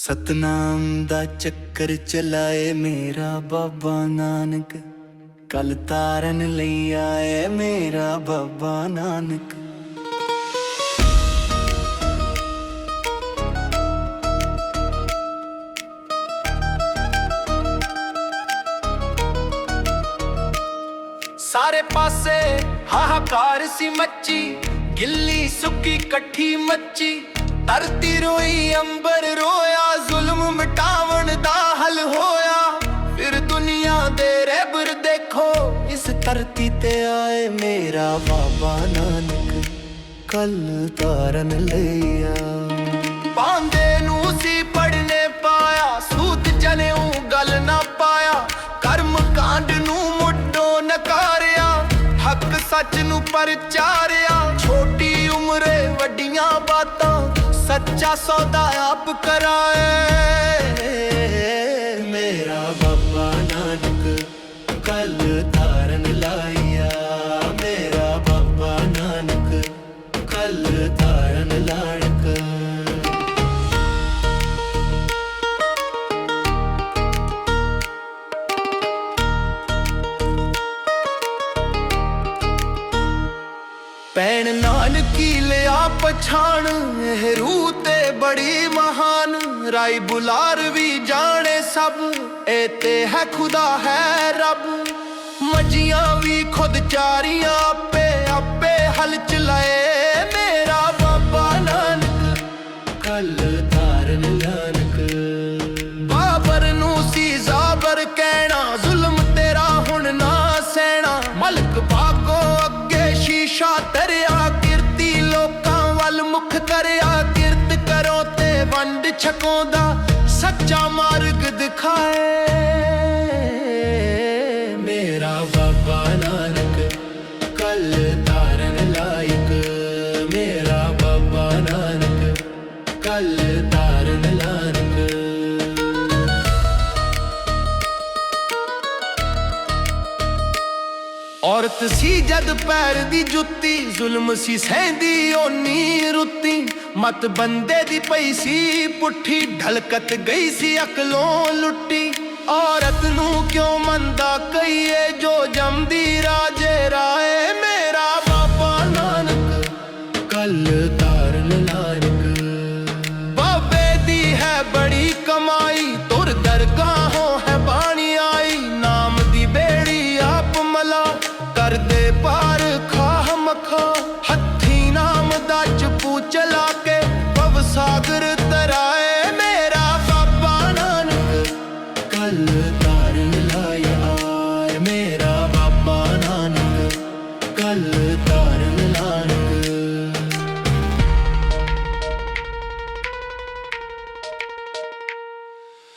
ਸਤਨਾਮ ਦਾ ਚੱਕਰ ਚਲਾਏ ਮੇਰਾ ਬਾਬਾ ਨਾਨਕ। ਕਲ ਤਾਰਨ ਲਈ ਆਏ ਮੇਰਾ ਬਾਬਾ ਨਾਨਕ। ਸਾਰੇ ਪਾਸੇ ਹਾਹਾਕਾਰ ਸੀ ਮੱਚੀ, ਗਿੱਲੀ ਸੁੱਕੀ ਇਕੱਠੀ ਮੱਚੀ। ਧਰਤੀ ਰੋਈ, ਅੰਬਰ ਰੋਇਆ, ਜ਼ੁਲਮ ਮਿਟਾਵਣ ਦਾ ਹੱਲ ਹੋਇਆ। ਫਿਰ ਦੁਨੀਆ ਦੇ ਰਹਿਬਰ ਦੇਖੋ, ਇਸ ਧਰਤੀ ਤੇ ਆਏ ਮੇਰਾ ਬਾਬਾ ਨਾਨਕ। ਕੱਲ ਤਾਰਨ ਲਿਆ ਪਾਂਦੇ ਨੂੰ ਸੀ ਪੜਨੇ ਪਾਇਆ, ਸੂਤ ਜਨਿਉ ਗੱਲ ਨਾ ਪਾਇਆ। ਕਰਮ ਕਾਂਡ ਨੂੰ ਮੁੱਢੋਂ ਨਕਾਰਿਆ, ਹੱਕ ਸੱਚ ਨੂੰ ਪਰਚਾਰਿਆ। ਸੱਚਾ ਸੌਦਾ ਆਪ ਕਰਾਏ। ਪੈਣ ਨਾਨਕੀ ਲਿਆ ਪਛਾਣ, ਇਹ ਰੂਹ ਤੇ ਬੜੀ ਮਹਾਨ। ਰਾਈ ਬੁਲਾਰ ਵੀ ਜਾਣੇ ਸਭ, ਇਹ ਤੇ ਹੈ ਖੁਦਾ ਹੈ ਰੱਬ। ਮਜੀਆਂ ਵੀ ਖੁਦ ਚਾਰੀਆਂ ਆਪੇ ਆਪੇ ਹਲ ਚਲਾਏ ਕਰਿਆ ਕਿਰਤ ਕਰੋ ਤੇ ਵੰਡ ਛਕੋ ਦਾ ਸੱਚਾ ਮਾਰਗ ਦਿਖਾਏ। ਮੇਰਾ ਬਾਬਾ ਨਾਨਕ, ਕੱਲ ਤਾਰਨ ਲਾਇਕ। ਮੇਰਾ ਬਾਬਾ ਨਾਨਕ, ਕੱਲ ਔਰਤ ਸੀ ਜਦ ਪੈਰ ਦੀ ਜੁੱਤੀ, ਜ਼ੁਲਮ ਸੀ ਸਹਿੰਦੀ, ਓਨੀ ਰੁੱਤੀ। ਮਤ ਬੰਦੇ ਦੀ ਪਈ ਸੀ, ਪੁੱਠੀ ਢਲਕਤ ਗਈ ਸੀ, ਅਕਲੋਂ ਲੁੱਟੀ। ਔਰਤ ਨੂੰ ਕਿਉਂ ਮੰਦਾ ਕਹੀਏ, ਜੋ ਜੰਮਦੀ ਰਾਜੇ ਰਾਏ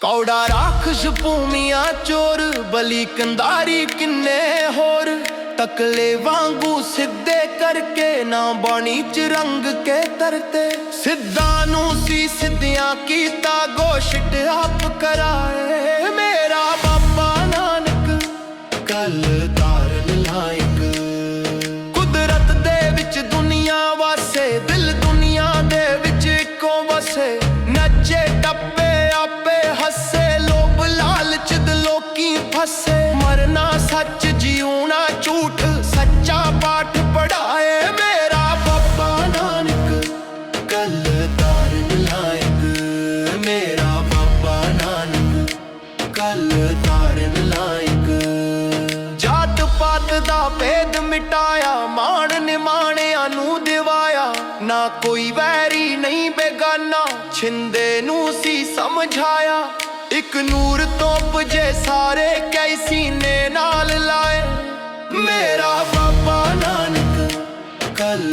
ਕੌੜਾ ਰਾਖਸ਼ ਭੂਮੀਆਂ ਚੋਰ, ਬਲੀ ਕੰਦਾਰੀ ਕਿੰਨੇ ਹੋਰ? ਤਕਲੇ ਵਾਂਗੂ ਸਿੱਧੇ ਕਰਕੇ ਨਾ ਬਾਣੀ ਚ ਰੰਗ ਕੇ ਤਰਤੇ। ਸਿੱਧਾ ਨੂੰ ਸੀ ਸਿੱਧਿਆਂ ਕੀਤਾ ਗੋਸ਼ਟ ਆਪ ਕਰਾਏ। ਲੋਕੀ ਮਰਨਾ ਸੱਚ, ਜਿਉਣਾ ਝੂਠ, ਸੱਚਾ ਪਾਠ ਪੜਾਏ ਮੇਰਾ ਬਾਬਾ ਨਾਨਕ ਕੱਲ ਤਾਰਨ ਲਾਇਕ ਮੇਰਾ ਬਾਬਾ ਨਾਨਕ ਕੱਲ ਤਾਰਨ ਲਾਇਕ ਜਾਤ ਪਾਤ ਦਾ ਭੇਦ ਮਿਟਾਇਆ, ਮਾਣ ਨਿਮਾਣਿਆਂ ਨੂੰ ਦਿਵਾਇਆ, ਨਾ ਕੋਈ ਵੈਰੀ ਨਹੀਂ ਬੇਗਾਨਾ, ਛਿੰਦੇ ਨੂੰ ਸੀ ਸਮਝਾਇਆ। ਇੱਕ ਨੂਰ ਤੋਪ ਜੇ ਸਾਰੇ ਕਈ ਸੀਨੇ ਨਾਲ ਲਾਏ। ਮੇਰਾ ਬਾਬਾ ਨਾਨਕ ਕੱਲ